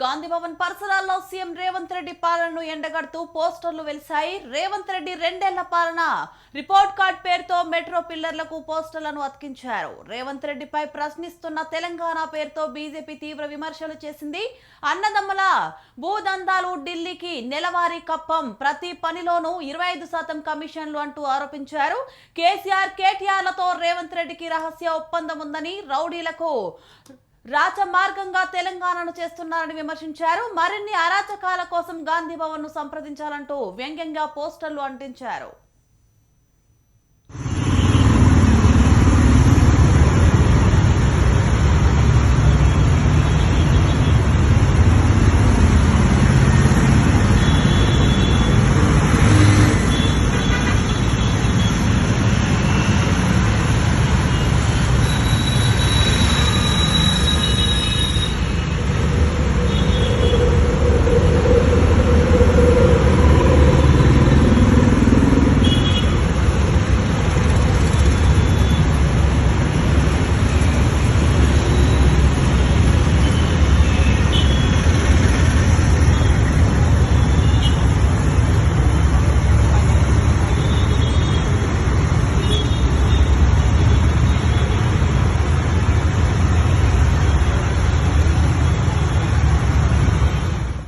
గాంధీభవన్ పరిసరాల్లో సీఎం రేవంత్ రెడ్డి పాలనను ఎండగడుతూ పోస్టర్లు వెలిశాయి. రేవంత్ రెడ్డి రెండేళ్ళ పాలన. రిపోర్ట్ కార్డ్ పేరుతో మెట్రో పిల్లర్లకు పోస్టర్లను అతికించారు. రేవంత్ రెడ్డిపై ప్రశ్నిస్తున్న తెలంగాణ పేరుతో బీజేపీ తీవ్ర విమర్శలు చేసింది అన్నదమ్ముల భూదందాలు ఢిల్లీకి నెలవారీ కప్పం. ప్రతి పనిలోనూ ఇరవై ఐదు శాతం కమిషన్లు అంటూ ఆరోపించారు. కేసీఆర్ కేటీఆర్లతో రేవంత్ రెడ్డికి రహస్య ఒప్పందం ఉందని రౌడీలకు రాజమార్గంగా తెలంగాణను చేస్తున్నారని విమర్శించారు. మరిన్ని అరాచకాల కోసం గాంధీ భవన్ను సంప్రదించాలంటూ వ్యంగ్యంగా పోస్టర్లు అంటించారు.